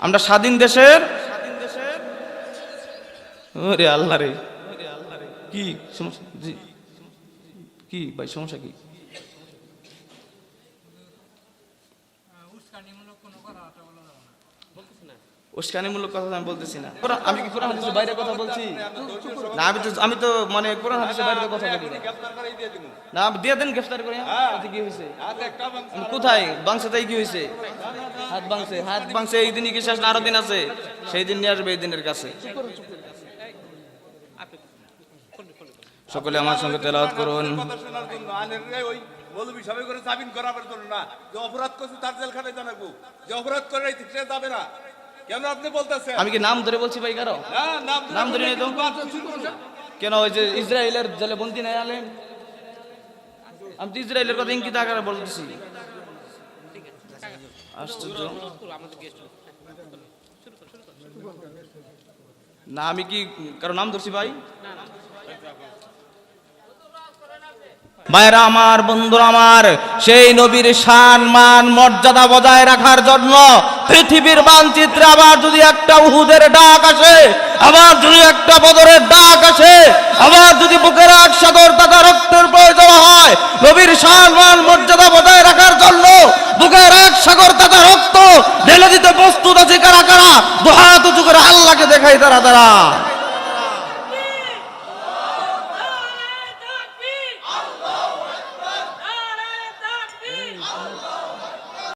আমরা স্বাধীন দেশের ওরে আল্লাহ রে। কি? সমস্যা? কি ভাই সমস্যা কি? না। কোরআন- আমি কি কোরআন হাদিসের বাইরে কথা বলছি? না আমি তো আমি তো মানে কোরআন হাদিসের বাইরে কথা বলি না। না আপনি দিয়ে দেন গ্রেফতার করে। তাতে কি হয়েছে? কোথায়? কি হয়েছে? হাত বাংসে হাত বাংসে এই দিনই কি শেষ না আরও দিন আছে? সেই দিন নিয়ে আসবে এই দিনের কাছে। সকলে আমার সঙ্গে তেলাওয়াত করুন। কথা মৌলবী সবাই করে জামিন করাবার জন্য না। যে অপরাধ করছে তার জেলখানায় জানাব। যে অপরাধ করে সে যাবে না। কেন আপনি বলতেছেন? আমি কি নাম ধরে বলছি ভাই কারও? না নাম নাম ধরে নাই তো। কেন ওই যে ইসরায়েলের জেলে বন্দি নাই আলেন আমি তো ইসরায়েলের কথা ইঙ্গিত আকারে বলতেছি। আশ্চর্য। না আমি কি কারও নাম ধরছি ভাই? মায়েরা আমার, বন্ধুরা আমার, সেই নবীর শান, মান, মর্যাদা বজায় রাখার জন্য পৃথিবীর মানচিত্রে আবার যদি একটা উহুদের ডাক আসে, আবার যদি একটা বদরের ডাক আসে, আবার যদি বুকের এক সাগর তথা রক্তের প্রয়োজন হয়, নবীর শান, মান, মর্যাদা বজায় রাখার জন্য বুকের এক সাগর তথা রক্ত ঢেলে দিতে প্রস্তুত আছে কারা কারা? দুহাত করে আল্লাহকে দেখাই তারা তারা।